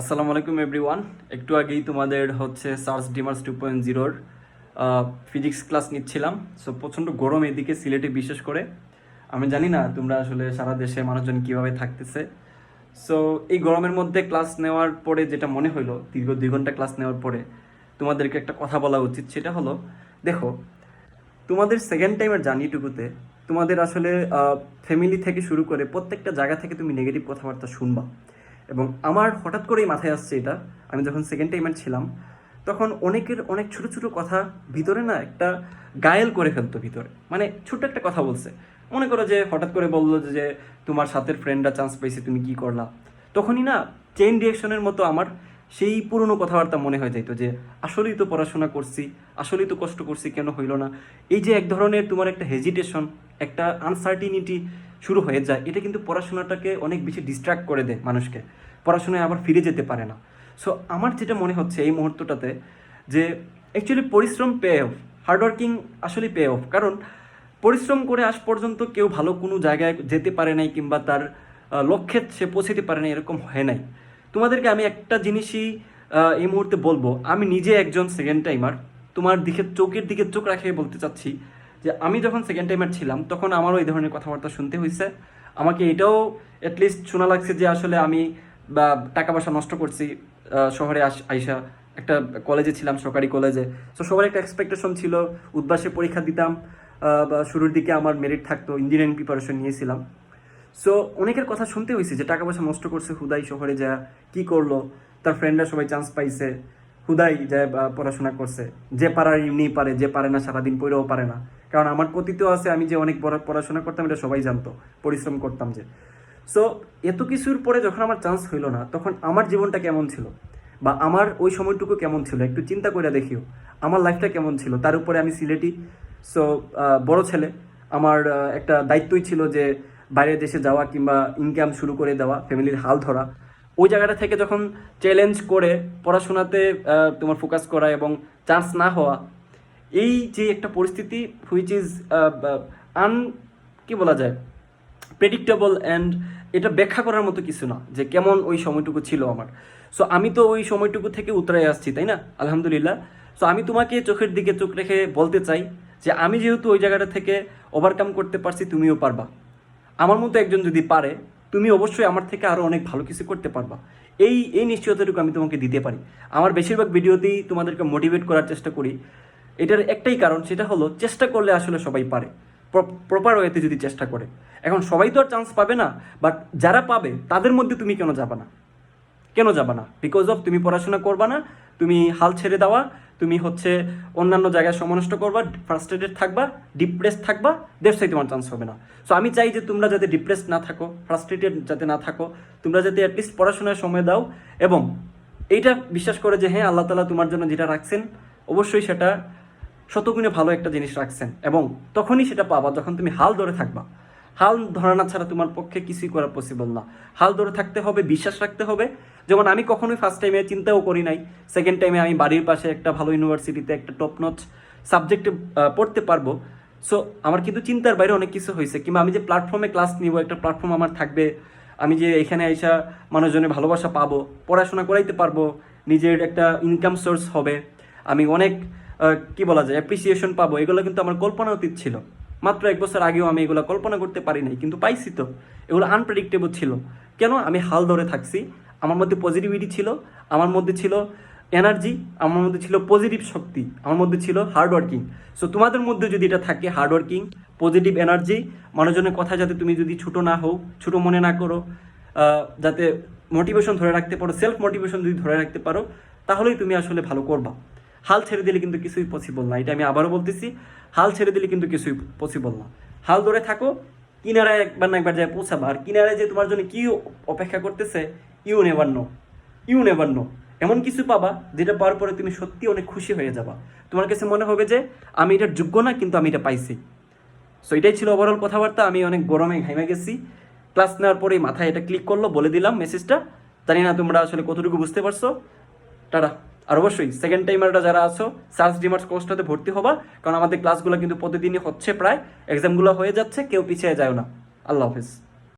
আসসালামু আলাইকুম এভরিওয়ান একটু আগেই তোমাদের হচ্ছে সার্চ ডিমার্স টু পয়েন্ট জিরোর ফিজিক্স ক্লাস নিচ্ছিলাম। সো প্রচণ্ড গরম এদিকে সিলেটে বিশেষ করে। আমি জানি না তোমরা আসলে সারা দেশে মানুষজন কীভাবে থাকতেছে। সো এই গরমের মধ্যে ক্লাস নেওয়ার পরে যেটা মনে হলো দীর্ঘ দুই ঘণ্টা ক্লাস নেওয়ার পরে তোমাদেরকে একটা কথা বলা উচিত, সেটা হলো, দেখো, তোমাদের সেকেন্ড টাইমের জার্নিটুকুতে তোমাদের আসলে ফ্যামিলি থেকে শুরু করে প্রত্যেকটা জায়গা থেকে তুমি নেগেটিভ কথাবার্তা শুনবা। এবং আমার হঠাৎ করেই মাথায় আসছে এটা। আমি যখন সেকেন্ড টাইমের ছিলাম, তখন অনেকের অনেক ছোট ছোট কথা ভিতরে না একটা গায়েল করে ফেলতো ভিতরে। মানে ছোট্ট একটা কথা বলছে। মনে করো যে হঠাৎ করে বলল যে তোমার সাথের ফ্রেন্ডরা চান্স পেয়েছে তুমি কি করলা? তখনই না চেইন রিয়েকশনের মতো আমার সেই পুরনো কথাবার্তা মনে হয়ে যাইতো যে, আসলেই তো পড়াশোনা করছি, আসলেই তো কষ্ট করছি, কেন হইল না? এই যে এক ধরনের তোমার একটা হেজিটেশন একটা আনসার্টিনিটি শুরু হয়ে যায়। এটা কিন্তু পড়াশোনাটাকে অনেক বেশি ডিস্ট্র্যাক্ট করে দেয় মানুষকে। পড়াশোনায় আবার ফিরে যেতে পারে না। সো আমার যেটা মনে হচ্ছে এই মুহূর্তটাতে যে অ্যাকচুয়ালি পরিশ্রম পে অফ হার্ডওয়ার্কিং আসলে পে অফ কারণ পরিশ্রম করে আজ পর্যন্ত কেউ ভালো কোনো জায়গায় যেতে পারে নাই কিংবা তার লক্ষ্যে সে পৌঁছাতে পারে নাই, এরকম হয় নাই। তোমাদেরকে আমি একটা জিনিসই এই মুহূর্তে বলব। আমি নিজে একজন সেকেন্ড টাইমার তোমার দিকে, চোখের দিকে চোখ রাখে বলতে চাচ্ছি যে আমি যখন সেকেন্ড টাইমার ছিলাম, তখন আমারও এই ধরনের কথাবার্তা শুনতে হয়েছে আমাকে এটাও অ্যাটলিস্ট শোনা লাগছে যে আসলে আমি, বা টাকা পয়সা নষ্ট করছি শহরে আইসা। একটা কলেজে ছিলাম, সরকারি কলেজে তো সবার একটা এক্সপেকটেশন ছিল, উদ্বাসে পরীক্ষা দিতাম বা শুরুর দিকে আমার মেরিট থাকতো ইঞ্জিনিয়ারিং প্রিপারেশন নিয়েছিলাম। সো অনেকের কথা শুনতে হয়েছে যে টাকা পয়সা নষ্ট করছে, হুদাই শহরে যা কি করল? তার ফ্রেন্ডরা সবাই চান্স পাইছে। হুদাই বা পড়াশোনা করছে। যে পারার এমনি পারে, যে পারে না, সারাদিন পড়েও পারে না। কারণ আমার কথিতেও আছে, আমি যে অনেক বড় পড়াশোনা করতাম, এটা সবাই জানতো, পরিশ্রম করতাম যে। সো এত কিছুর পরে যখন আমার চান্স হইল না, তখন আমার জীবনটা কেমন ছিল? বা আমার ওই সময়টুকু কেমন ছিল? একটু চিন্তা করে দেখিও, আমার লাইফটা কেমন ছিল? তার উপরে আমি সিলেটি সো বড় ছেলে। আমার একটা দায়িত্বই ছিল যে বাইরের দেশে যাওয়া কিংবা ইনকাম শুরু করে দেওয়া ফ্যামিলির হাল ধরা। ওই জায়গাটা থেকে যখন চ্যালেঞ্জ করে পড়াশোনাতে তোমার ফোকাস করা এবং চান্স না হওয়া, এই যে একটা পরিস্থিতি হুইচ ইজ আন কি বলা যায়? প্রেডিক্টেবল অ্যান্ড এটা ব্যাখ্যা করার মতো কিছু না, যে কেমন ওই সময়টুকু ছিল আমার। সো আমি তো ওই সময়টুকু থেকে উতরে আসছি, তাই না? আলহামদুলিল্লাহ। সো আমি তোমাকে চোখের দিকে চোখ রেখে বলতে চাই যে আমি যেহেতু ওই জায়গাটা থেকে ওভারকাম করতে পারছি, তুমিও পারবা। আমার মতো একজন যদি পারে তুমি অবশ্যই আমার থেকে আরও অনেক ভালো কিছু করতে পারবা। এই এই নিশ্চয়তাটুকু আমি তোমাকে দিতে পারি। আমার বেশিরভাগ ভিডিওতেই তোমাদেরকে মোটিভেট করার চেষ্টা করি। এটার একটাই কারণ, সেটা হলো চেষ্টা করলে আসলে সবাই পারে। প্রপার ওয়েতে যদি চেষ্টা করে। এখন সবাই তো আর চান্স পাবে না বাট যারা পাবে, তাদের মধ্যে তুমি কেন যাবা না? কেন যাবা না? বিকজ অফ তুমি পড়াশোনা করবা না, তুমি হাল ছেড়ে দেওয়া তুমি হচ্ছে অন্যান্য জায়গায় সমনষ্ট করবা ফ্রাস্ট্রেটেড থাকবা ডিপ্রেস থাকবা দেড়শাই তোমার চান্স হবে না। সো আমি চাই যে তোমরা যাতে ডিপ্রেস না থাকো ফ্রাস্ট্রেটেড যাতে না থাকো, তোমরা যাতে অ্যাটলিস্ট পড়াশোনায় সময় দাও এবং এইটা বিশ্বাস করে যে হ্যাঁ আল্লাহ তালা তোমার জন্য যেটা রাখছেন, অবশ্যই সেটা শতগুণে ভালো একটা জিনিস রাখছেন এবং তখনই সেটা পাবা যখন তুমি হাল ধরে থাকবা। হাল ধরা না ছাড়া তোমার পক্ষে কিছুই করা পসিবল না। হাল ধরে থাকতে হবে, বিশ্বাস রাখতে হবে যেমন আমি কখনোই ফার্স্ট টাইমে চিন্তাও করি নাই সেকেন্ড টাইমে আমি বাড়ির পাশে একটা ভালো ইউনিভার্সিটিতে একটা টপ নচ সাবজেক্টে পড়তে পারব। সো আমার কিন্তু চিন্তার বাইরে অনেক কিছু হয়েছে, কিংবা আমি যে প্ল্যাটফর্মে ক্লাস নিব, একটা প্ল্যাটফর্ম আমার থাকবে, আমি যে এখানে আইসা মানুষজনের ভালোবাসা পাবো, পড়াশোনা করাইতে পারব, নিজের একটা ইনকাম সোর্স হবে, আমি অনেক কি বলা যায় অ্যাপ্রিসিয়েশন পাবো, এগুলো কিন্তু আমার কল্পনা অতীত ছিল। মাত্র এক বছর আগেও আমি এগুলো কল্পনা করতে পারি নাই, কিন্তু পাইছি তো, এগুলো আনপ্রেডিক্টেবল ছিল। কেন? আমি হাল ধরে থাকছি আমার মধ্যে পজিটিভিটি ছিল, আমার মধ্যে ছিল এনার্জি আমার মধ্যে ছিল পজিটিভ শক্তি, আমার মধ্যে ছিল হার্ডওয়ার্কিং সো তোমাদের মধ্যে যদি এটা থাকে হার্ডওয়ার্কিং পজিটিভ এনার্জি মানুষজনের কথা যাতে তুমি যদি ছোটো না হও, ছোটো মনে না করো যাতে মোটিভেশন ধরে রাখতে পারো সেলফ মোটিভেশন যদি ধরে রাখতে পারো, তাহলেই তুমি আসলে ভালো করবা। হাল ছেড়ে দিলে কিন্তু কিছুই পসিবল না, এটা আমি আবারও বলতেছি, হাল ছেড়ে দিলে কিন্তু কিছুই পসিবল না। হাল ধরে থাকো, কিনারায় একবার না একবার যায় পৌঁছাবা, আর কিনারায় যে তোমার জন্য কি অপেক্ষা করতেছে you never know you never know এমন কিছু পাবা যেটা পাওয়ার পরে তুমি সত্যি অনেক খুশি হয়ে যাবা। তোমার কাছে মনে হবে যে, আমি এটার যোগ্য না, কিন্তু আমি এটা পাইছি। সো এটাই ছিল ওভারঅল কথাবার্তা। আমি অনেক গরমে ঘামে গেছি। ক্লাস নেওয়ার পরেই মাথায় এটা ক্লিক করল, বলে দিলাম মেসেজটা জানি না তোমরা আসলে কতটুকু বুঝতে পারছ। টাটা। আর অবশ্যই সেকেন্ড টাইমাররা যারা আছো সার্চ ডিমার্স কোর্সটাতে ভর্তি হবা। কারণ আমাদের ক্লাসগুলো কিন্তু প্রতিদিনই হচ্ছে প্রায়। এক্সামগুলো হয়ে যাচ্ছে, কেউ পিছিয়ে যায় না। আল্লাহ হাফিজ।